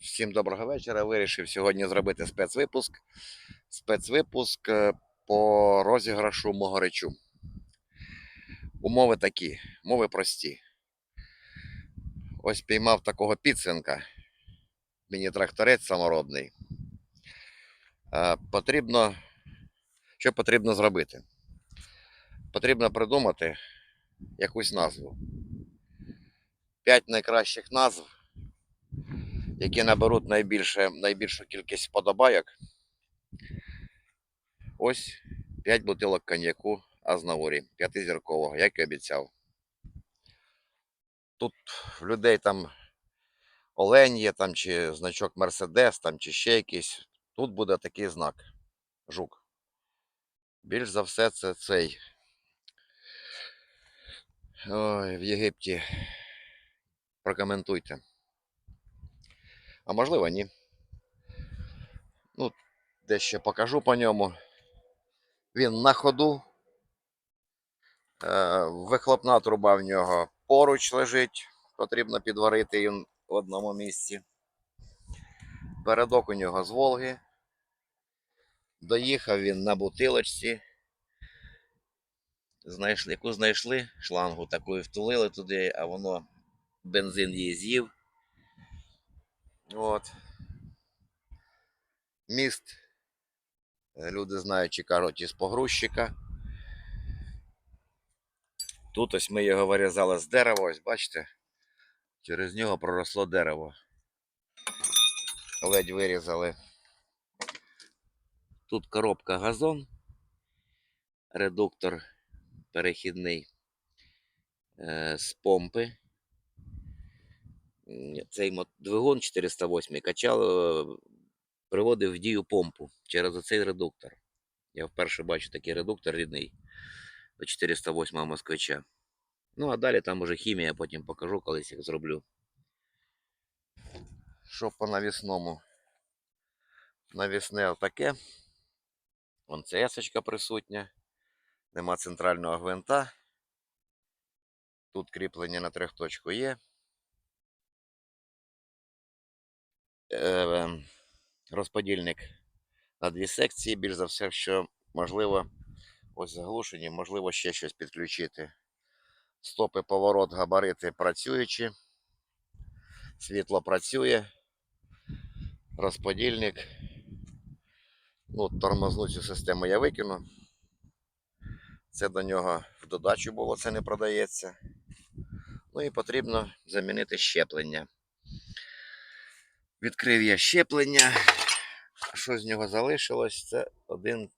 Всім доброго вечора. Вирішив сьогодні зробити спецвипуск. Спецвипуск е, по розіграшу Могоричу. Умови такі, умови прості. Ось піймав такого підсвинка. Мені тракторець саморобний. Е, Потрібно. Що потрібно зробити? Потрібно придумати якусь назву. П'ять найкращих назв які наберуть найбільше, найбільшу кількість вподобайок. Ось 5 бутилок коньяку Азнавурі, п'ятизіркового, як і обіцяв. Тут в людей там олень є, там, чи значок Мерседес, там, чи ще якийсь. Тут буде такий знак. Жук. Більш за все, це цей. Ой, в Єгипті. Прокоментуйте. А можливо, ні. Ну, дещо покажу по ньому. Він на ходу. Е, Вихлопна труба в нього поруч лежить. Потрібно підварити її в одному місці. Передок у нього з Волги. Доїхав він на бутилочці. Знайшли, яку знайшли шлангу, таку і втулили туди, а воно бензин її з'їв. От. Міст. е, Люди знають, чи кажуть, із погрузчика. Тут ось ми його вирізали з дерева, ось бачите, через нього проросло дерево. Ледь вирізали. Тут коробка газон, редуктор перехідний е, з помпи. Цей двигун 408 качав, е, приводив в дію помпу через оцей редуктор. Я вперше бачу такий редуктор рідний до 408 москвича. Ну, а далі там уже хімія, потім покажу, колись як зроблю. Що по навісному? Навісне отаке. Вон cs присутня. Нема центрального гвинта. Тут кріплення на трьохточку є. Розподільник на дві секції. Більш за все, що можливо, ось заглушені, можливо, ще щось підключити. Стопи, поворот, габарити працюючі. Світло працює. Розподільник. Ну, тормозну цю систему я викину. Це до нього в додачу було, це не продається. Ну і потрібно замінити щеплення. Відкрив я щеплення. Що з нього залишилось? Це один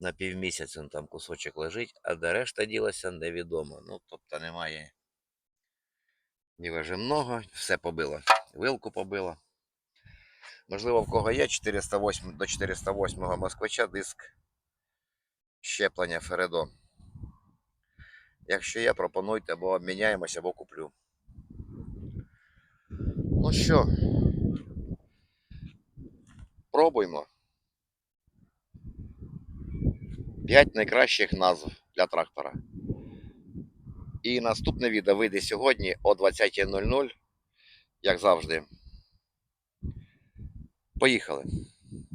на півмісяця там кусочок лежить, а де решта ділася невідомо. Ну, тобто немає ні вижимного, все побило. Вилку побило. Можливо, в кого є 408 до 408 москвича диск щеплення Фередо. Якщо є, пропонуйте, або обміняємося, або куплю. Ну що, пробуймо. П'ять найкращих назв для трактора. І наступне відео вийде сьогодні о 20.00, як завжди. Поїхали.